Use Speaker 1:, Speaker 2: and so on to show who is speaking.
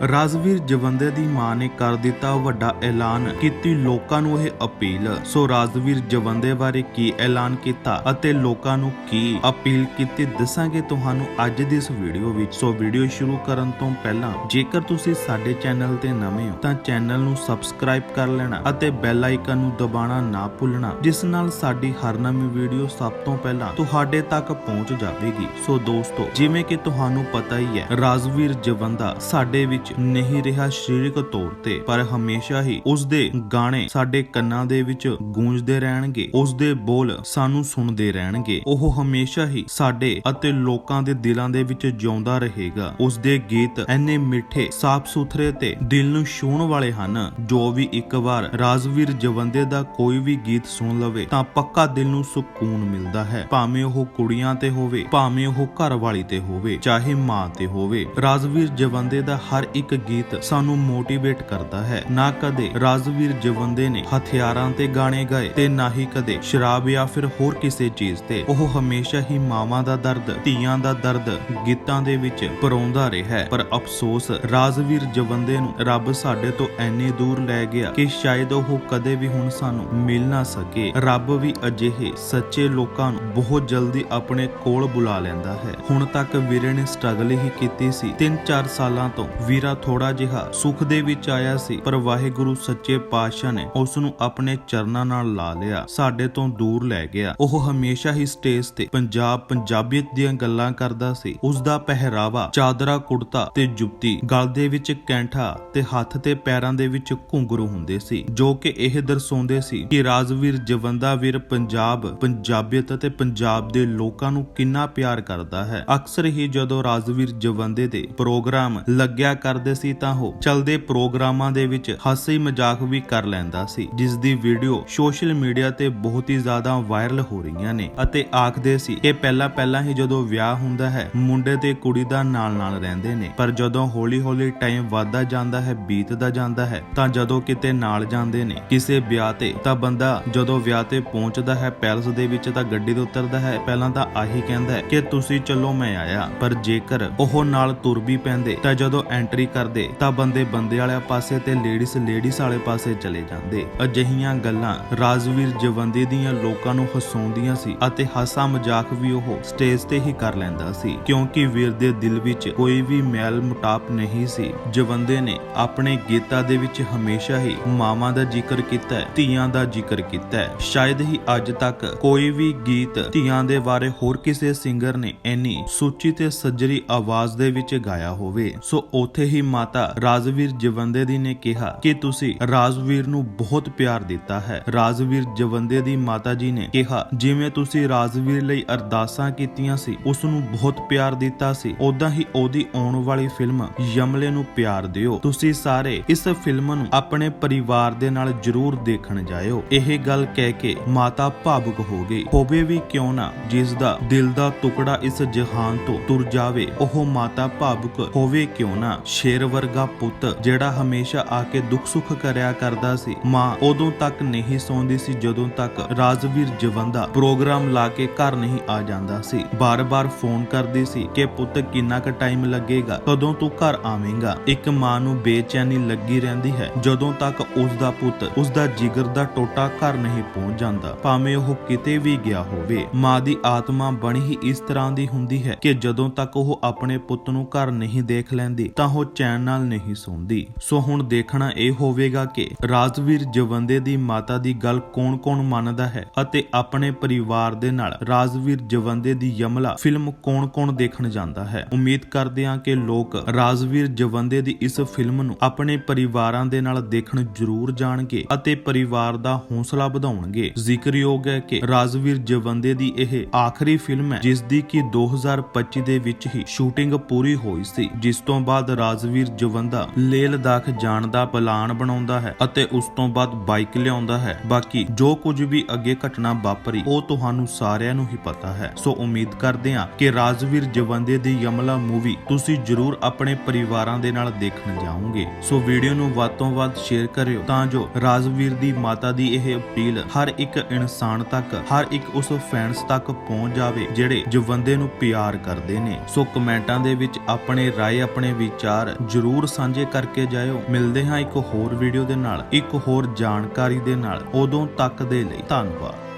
Speaker 1: ਰਾਜਵੀਰ ਜਵੰਦੇ ਦੀ ਮਾਂ ਨੇ ਕਰ ਦਿੱਤਾ ਵੱਡਾ ਐਲਾਨ, ਕੀਤੀ ਲੋਕਾਂ ਨੂੰ ਇਹ ਅਪੀਲ। ਸੋ ਰਾਜਵੀਰ ਜਵੰਦੇ ਬਾਰੇ ਕੀ ਐਲਾਨ ਕੀਤਾ ਅਤੇ ਲੋਕਾਂ ਨੂੰ ਕੀ ਅਪੀਲ ਕੀਤੀ, ਦੱਸਾਂਗੇ ਤੁਹਾਨੂੰ ਅੱਜ ਦੀ ਇਸ ਵੀਡੀਓ ਵਿੱਚ। ਸੋ ਵੀਡੀਓ ਸ਼ੁਰੂ ਕਰਨ ਤੋਂ ਪਹਿਲਾਂ, ਜੇਕਰ ਤੁਸੀਂ ਸਾਡੇ ਚੈਨਲ ਤੇ ਨਵੇਂ ਹੋ, ਤਾਂ ਚੈਨਲ ਨੂੰ ਸਬਸਕ੍ਰਾਈਬ ਕਰ ਲੈਣਾ ਅਤੇ ਬੈਲ ਆਈਕਨ ਨੂੰ ਦਬਾਉਣਾ ਨਾ ਭੁੱਲਣਾ, ਜਿਸ ਨਾਲ ਸਾਡੀ ਹਰ ਨਵੀਂ ਵੀਡੀਓ ਸਭ ਤੋਂ ਪਹਿਲਾਂ ਤੁਹਾਡੇ ਤੱਕ ਪਹੁੰਚ ਜਾਵੇਗੀ। ਸੋ ਦੋਸਤੋ, ਜਿਵੇਂ ਕਿ ਤੁਹਾਨੂੰ ਪਤਾ ਹੀ ਹੈ, ਰਾਜਵੀਰ ਜਵੰਦਾ ਸਾਡੇ ਵਿੱਚ ਨਹੀਂ ਰਿਹਾ ਸਰੀਰਕ ਤੌਰ ਤੇ, ਪਰ ਹਮੇਸ਼ਾ ਹੀ ਉਸ ਦੇ ਗਾਣੇ ਸਾਡੇ ਕੰਨਾਂ ਦੇ ਵਿੱਚ ਗੂੰਜਦੇ ਰਹਿਣਗੇ ਉਸ ਦੇ ਬੋਲ ਸਾਨੂੰ ਸੁਣਦੇ ਰਹਿਣਗੇ। ਉਹ ਹਮੇਸ਼ਾ ਹੀ ਸਾਡੇ ਅਤੇ ਲੋਕਾਂ ਦੇ ਦਿਲਾਂ ਦੇ ਵਿੱਚ ਜਿਉਂਦਾ ਰਹੇਗਾ। ਉਸ ਦੇ ਗੀਤ ਐਨੇ ਮਿੱਠੇ ਸਾਫ਼ ਸੁਥਰੇ ਤੇ ਦਿਲ ਨੂੰ ਛੂਹਣ ਵਾਲੇ ਹਨ। ਜੋ ਵੀ ਇੱਕ ਵਾਰ ਰਾਜਵੀਰ ਜਵੰਦੇ ਦਾ ਕੋਈ ਵੀ ਗੀਤ ਸੁਣ ਲਵੇ, ਤਾਂ ਪੱਕਾ ਦਿਲ ਨੂੰ ਸਕੂਨ ਮਿਲਦਾ ਹੈ। ਭਾਵੇਂ ਉਹ ਕੁੜੀਆਂ ਤੇ ਹੋਵੇ, ਭਾਵੇਂ ਉਹ ਘਰ ਵਾਲੀ ਤੇ ਹੋਵੇ, ਚਾਹੇ ਮਾਂ ਤੇ ਹੋਵੇ, ਰਾਜਵੀਰ ਜਵੰਦੇ ਦਾ ਹਰ ਇੱਕ ਗੀਤ ਸਾਨੂੰ ਮੋਟੀਵੇਟ ਕਰਦਾ ਹੈ। ਨਾ ਕਦੇ ਰਾਜਵੀਰ ਜਵੰਦੇ ਨੇ ਹਥਿਆਰਾਂ ਤੇ ਗਾਣੇ ਗਾਏ ਤੇ ਨਾ ਹੀ ਕਦੇ ਸ਼ਰਾਬ ਜਾਂ ਫਿਰ ਹੋਰ ਕਿਸੇ ਚੀਜ਼ ਤੇ। ਉਹ ਹਮੇਸ਼ਾ ਹੀ ਮਾਵਾਂ ਦਾ ਦਰਦ, ਧੀਆਂ ਦਾ ਦਰਦ ਗੀਤਾਂ ਦੇ ਵਿੱਚ ਪਰੋਂਦਾ ਰਿਹਾ ਹੈ। ਪਰ ਅਫਸੋਸ, ਰਾਜਵੀਰ ਜਵੰਦੇ ਨੂੰ ਰੱਬ ਸਾਡੇ ਤੋਂ ਐਨੇ ਦੂਰ ਲੈ ਗਿਆ ਕਿ ਸ਼ਾਇਦ ਉਹ ਕਦੇ ਵੀ ਹੁਣ ਸਾਨੂੰ ਮਿਲ ਨਾ ਸਕੇ। ਰੱਬ ਵੀ ਅਜਿਹੇ ਸੱਚੇ ਲੋਕਾਂ ਨੂੰ ਬਹੁਤ ਜਲਦੀ ਆਪਣੇ ਕੋਲ ਬੁਲਾ ਲੈਂਦਾ ਹੈ। ਹੁਣ ਤੱਕ ਵੀਰੇ ਨੇ ਸਟਰਗਲ ਹੀ ਕੀਤੀ ਸੀ। 3-4 ਸਾਲਾਂ ਤੋਂ ਵੀਰਾ ਥੋੜਾ ਜਿਹਾ ਸੁੱਖ ਦੇ ਵਿੱਚ ਆਇਆ ਸੀ, ਪਰ ਵਾਹਿਗੁਰੂ ਸੱਚੇ ਪਾਤਸ਼ਾਹ ਨੇ ਉਸ ਨੂੰ ਆਪਣੇ ਚਰਨਾਂ ਨਾਲ ਲਾ ਲਿਆ, ਸਾਡੇ ਤੋਂ ਦੂਰ ਲੈ ਗਿਆ। ਉਹ ਹਮੇਸ਼ਾ ਹੀ ਸਟੇਜ ਤੇ ਪੰਜਾਬ ਪੰਜਾਬੀਅਤ ਦੀਆਂ ਗੱਲਾਂ ਕਰਦਾ ਸੀ। ਉਸ ਦਾ ਪਹਿਰਾਵਾ, ਚਾਦਰਾ, ਕੁੜਤਾ ਤੇ ਜੁੱਤੀ, ਗਲ ਦੇ ਵਿੱਚ ਕੈਂਠਾ ਤੇ ਹੱਥ ਤੇ ਪੈਰਾਂ ਦੇ ਵਿੱਚ ਘੁੰਗਰੂ ਹੁੰਦੇ ਸੀ, ਜੋ ਕਿ ਇਹ ਦਰਸਾਉਂਦੇ ਸੀ ਕਿ ਰਾਜਵੀਰ ਜਵੰਦਾ ਵੀਰ ਪੰਜਾਬ, ਪੰਜਾਬੀਅਤ ਅਤੇ ਪੰਜਾਬ ਦੇ ਲੋਕਾਂ ਨੂੰ ਕਿੰਨਾ ਪਿਆਰ ਕਰਦਾ ਹੈ। ਅਕਸਰ ਹੀ ਜਦੋਂ ਰਾਜਵੀਰ ਜਵੰਦੇ ਦੇ ਪ੍ਰੋਗਰਾਮ ਲੱਗਿਆ ਕਰ ਕਰਦੇ ਸੀ ਤਾਂ ਉਹ ਚਲਦੇ ਪ੍ਰੋਗਰਾਮਾਂ ਦੇ ਵਿੱਚ ਹਾਸੀ ਮਜ਼ਾਕ ਵੀ ਕਰ ਲੈਂਦਾ ਸੀ ਜਿਸ ਦੀ ਵੀਡੀਓ ਸੋਸ਼ਲ ਮੀਡੀਆ ਤੇ ਬਹੁਤ ਹੀ ਜ਼ਿਆਦਾ ਵਾਇਰਲ ਹੋ ਰਹੀਆਂ ਨੇ ਅਤੇ ਆਖਦੇ ਸੀ ਕਿ ਪਹਿਲਾਂ ਪਹਿਲਾਂ ਹੀ ਜਦੋਂ ਵਿਆਹ ਹੁੰਦਾ ਹੈ, ਮੁੰਡੇ ਤੇ ਕੁੜੀ ਦਾ ਨਾਲ ਨਾਲ ਰਹਿੰਦੇ ਨੇ। ਪਰ ਜਦੋਂ ਹੌਲੀ ਹੌਲੀ ਟਾਈਮ ਵੱਧਦਾ ਜਾਂਦਾ ਹੈ, ਬੀਤਦਾ ਜਾਂਦਾ ਹੈ, ਤਾਂ ਜਦੋਂ ਕਿਤੇ ਨਾਲ ਜਾਂਦੇ ਨੇ, ਕਿਸੇ ਵਿਆਹ ਤੇ, ਤਾਂ ਬੰਦਾ ਜਦੋਂ ਵਿਆਹ ਤੇ ਪਹੁੰਚਦਾ ਹੈ, ਪੈਲਸ ਦੇ ਵਿੱਚ ਤਾਂ ਗੱਡੀ ਤੋਂ ਉਤਰਦਾ ਹੈ, ਪਹਿਲਾਂ ਤਾਂ ਆਹੀ ਕਹਿੰਦਾ ਹੈ ਕਿ, ਤੁਸੀਂ ਚਲੋ ਮੈਂ ਆਇਆ। ਪਰ ਜੇਕਰ ਉਹ ਨਾਲ ਤੁਰ ਵੀ ਪੈਂਦੇ, ਤਾਂ ਜਦੋਂ ਐਂਟਰੀ ਕਰਦੇ ਤਾਂ ਬੰਦੇ ਬੰਦੇ ਵਾਲੇ ਪਾਸੇ ਤੇ ਲੇਡੀਜ਼ ਲੇਡੀਜ਼ ਵਾਲੇ ਪਾਸੇ ਚਲੇ ਜਾਂਦੇ। ਅਜਿਹੀਆਂ ਗੱਲਾਂ ਰਾਜਵੀਰ ਜਵੰਦੇ ਦੀਆਂ ਲੋਕਾਂ ਨੂੰ ਹਸਾਉਂਦੀਆਂ ਸੀ ਅਤੇ ਹਾਸਾ ਮਜ਼ਾਕ ਵੀ ਉਹ ਸਟੇਜ ਤੇ ਹੀ ਕਰ ਲੈਂਦਾ ਸੀ। ਕਿਉਂਕਿ ਵੀਰ ਦੇ ਦਿਲ ਵਿੱਚ ਕੋਈ ਵੀ ਮੈਲ ਮੁਟਾਪ ਨਹੀਂ ਸੀ। ਜਵੰਦੇ ਨੇ ਆਪਣੇ ਗੀਤਾਂ ਦੇ ਵਿੱਚ ਹਮੇਸ਼ਾ ਹੀ ਮਾਵਾਂ ਦਾ ਜ਼ਿਕਰ ਕੀਤਾ ਹੈ, ਧੀਆਂ ਦਾ ਜ਼ਿਕਰ ਕੀਤਾ ਹੈ। ਸ਼ਾਇਦ ਹੀ ਅੱਜ ਤੱਕ ਕੋਈ ਵੀ ਗੀਤ ਧੀਆਂ ਦੇ ਬਾਰੇ ਹੋਰ ਕਿਸੇ ਸਿੰਗਰ ਨੇ ਇੰਨੀ ਸੁੱਚੀ ਤੇ ਸੱਜਰੀ ਆਵਾਜ਼ ਦੇ ਵਿੱਚ ਗਾਇਆ ਹੋਵੇ। ਸੋ ਉਥੇ ਹੀ ਮਾਤਾ ਰਾਜਵੀਰ ਜਵੰਦੇ ਦੀ ਨੇ ਕਿਹਾ ਕਿ ਤੁਸੀਂ ਰਾਜਵੀਰ ਨੂੰ ਬਹੁਤ ਪਿਆਰ ਦਿੱਤਾ ਹੈ। ਰਾਜਵੀਰ ਜਵੰਦੇ ਦੀ ਮਾਤਾ ਜੀ ਨੇ ਕਿਹਾ, ਜਿਵੇਂ ਤੁਸੀਂ ਰਾਜਵੀਰ ਲਈ ਅਰਦਾਸਾਂ ਕੀਤੀਆਂ ਸੀ, ਉਸ ਨੂੰ ਬਹੁਤ ਪਿਆਰ ਦਿੱਤਾ ਸੀ। ਉਦਾਂ ਹੀ ਉਹਦੀ ਆਉਣ ਵਾਲੀ ਫਿਲਮ ਯਮਲੇ ਨੂੰ ਪਿਆਰ ਦਿਓ। ਤੁਸੀਂ ਸਾਰੇ ਇਸ ਫਿਲਮ ਨੂੰ ਆਪਣੇ ਪਰਿਵਾਰ ਦੇ ਨਾਲ ਜਰੂਰ ਦੇਖਣ ਜਾਇਓ। ਇਹ ਗੱਲ ਕਹਿ ਕੇ ਮਾਤਾ ਭਾਵੁਕ ਹੋ ਗਈ। ਹੋਵੇ ਵੀ ਕਿਉਂ ਨਾ, ਜਿਸ ਦਾ ਦਿਲ ਦਾ ਟੁਕੜਾ ਇਸ ਜਹਾਨ ਤੋਂ ਤੁਰ ਜਾਵੇ, ਉਹ ਮਾਤਾ ਭਾਵੁਕ ਹੋਵੇ ਕਿਉਂ ਨਾ? ਸ਼ੇਰ ਵਰਗਾ ਪੁੱਤ ਜਿਹੜਾ ਹਮੇਸ਼ਾ ਆ ਕੇ ਦੁੱਖ ਸੁੱਖ ਕਰਿਆ ਕਰਦਾ ਸੀ। ਮਾਂ ਉਦੋਂ ਤੱਕ ਨਹੀਂ ਸੌਂਦੀ ਸੀ ਜਦੋਂ ਤੱਕ ਰਾਜਵੀਰ ਜਵੰਦਾ ਪ੍ਰੋਗਰਾਮ ਲਾ ਕੇ ਘਰ ਨਹੀਂ ਆ ਜਾਂਦਾ ਸੀ। ਬਾਰ-ਬਾਰ ਫੋਨ ਕਰਦੀ ਸੀ ਕਿ ਪੁੱਤ ਕਿੰਨਾ ਕੁ ਟਾਈਮ ਲੱਗੇਗਾ, ਕਦੋਂ ਤੂੰ ਘਰ ਆਵੇਂਗਾ? ਇੱਕ ਮਾਂ ਨੂੰ ਬੇਚੈਨੀ ਲੱਗੀ ਰਹਿੰਦੀ ਹੈ। ਜਦੋਂ ਤੱਕ ਉਸ ਦਾ ਪੁੱਤ ਉਸ ਦਾ ਜਿਗਰ ਦਾ ਟੋਟਾ ਘਰ ਨਹੀਂ ਪਹੁੰਚ ਜਾਂਦਾ, ਭਾਵੇਂ ਉਹ ਕਿਤੇ ਵੀ ਗਿਆ ਹੋਵੇ। ਮਾਂ ਦੀ ਆਤਮਾ ਬਣੀ ਹੀ ਇਸ ਤਰ੍ਹਾਂ ਦੀ ਹੁੰਦੀ ਹੈ ਕਿ ਜਦੋਂ ਤੱਕ ਉਹ ਆਪਣੇ ਪੁੱਤ ਨੂੰ ਘਰ ਨਹੀਂ ਦੇਖ ਲੈਂਦੀ, ਤਾਂ ਉਹ ਚੈਨ ਨਾਲ ਨਹੀਂ ਸੌਂਦੀ। ਸੋ ਹੁਣ ਦੇਖਣਾ ਇਹ ਹੋਵੇਗਾ ਕਿ ਰਾਜਵੀਰ ਜਵੰਦੇ ਦੀ ਮਾਤਾ ਦੀ ਗੱਲ ਕੌਣ-ਕੌਣ ਮੰਨਦਾ ਹੈ ਅਤੇ ਆਪਣੇ ਪਰਿਵਾਰ ਦੇ ਨਾਲ ਰਾਜਵੀਰ ਜਵੰਦੇ ਦੀ ਯਮਲਾ ਫਿਲਮ ਕੌਣ-ਕੌਣ ਦੇਖਣ ਜਾਂਦਾ ਹੈ। ਉਮੀਦ ਕਰਦੇ ਹਾਂ ਕਿ ਲੋਕ ਰਾਜਵੀਰ ਜਵੰਦੇ ਦੀ ਇਸ ਫਿਲਮ ਨੂੰ ਆਪਣੇ ਪਰਿਵਾਰਾਂ ਦੇ ਨਾਲ ਦੇਖਣ ਜ਼ਰੂਰ ਜਾਣਗੇ ਅਤੇ ਪਰਿਵਾਰ ਦਾ ਹੌਸਲਾ ਵਧਾਉਣਗੇ। ਜ਼ਿਕਰਯੋਗ ਹੈ ਕਿ ਰਾਜਵੀਰ ਜਵੰਦੇ ਦੀ ਇਹ ਆਖਰੀ ਫਿਲਮ ਹੈ, ਜਿਸ ਦੀ ਕਿ 2025 ਦੇ ਵਿੱਚ ਹੀ ਸ਼ੂਟਿੰਗ ਪੂਰੀ ਹੋਈ ਸੀ, ਜਿਸ ਤੋਂ ਬਾਅਦ ਰਾਜਵੀਰ ਜਵੰਦਾ ਲੇਹ ਲਦਾਖ ਜਾਣ ਦਾ ਪਲਾਨ ਬਣਾਉਂਦਾ ਹੈ ਅਤੇ ਉਸ ਤੋਂ ਬਾਅਦ ਬਾਈਕ ਲਿਆਉਂਦਾ ਹੈ। ਬਾਕੀ ਜੋ ਕੁਝ ਵੀ ਅੱਗੇ ਘਟਨਾ ਵਾਪਰੀ, ਉਹ ਤੁਹਾਨੂੰ ਸਾਰਿਆਂ ਨੂੰ ਹੀ ਪਤਾ ਹੈ। ਸੋ ਉਮੀਦ ਕਰਦੇ ਹਾਂ ਕਿ ਰਾਜਵੀਰ ਜਵੰਦੇ ਦੀ ਯਮਲਾ ਮੂਵੀ ਤੁਸੀਂ ਜਰੂਰ ਆਪਣੇ ਪਰਿਵਾਰਾਂ ਦੇ ਨਾਲ ਦੇਖਣ ਜਾਓਗੇ। ਸੋ ਵੀਡੀਓ ਨੂੰ ਵੱਧ ਤੋਂ ਵੱਧ ਸ਼ੇਅਰ ਕਰਿਓ ਤਾਂ ਜੋ ਰਾਜਵੀਰ ਦੀ ਮਾਤਾ ਦੀ ਇਹ ਅਪੀਲ ਹਰ ਇੱਕ ਇਨਸਾਨ ਤੱਕ, ਹਰ ਇੱਕ ਉਸ ਫੈਨਸ ਤੱਕ ਪਹੁੰਚ ਜਾਵੇ ਜਿਹੜੇ ਜਵੰਦੇ ਨੂੰ ਪਿਆਰ ਕਰਦੇ ਨੇ। ਸੋ ਕਮੈਂਟਾਂ ਦੇ ਵਿੱਚ ਆਪਣੇ ਰਾਏ, ਆਪਣੇ ਵਿਚਾਰ ਵਿਚਾਰ ਜਰੂਰ ਸਾਂਝੇ ਕਰਕੇ ਜਾਇਓ। ਮਿਲਦੇ ਹਾਂ ਇੱਕ ਹੋਰ ਵੀਡੀਓ ਦੇ ਨਾਲ, ਇੱਕ ਹੋਰ ਜਾਣਕਾਰੀ ਦੇ ਨਾਲ। ਉਦੋਂ ਤੱਕ ਦੇ ਲਈ ਧੰਨਵਾਦ।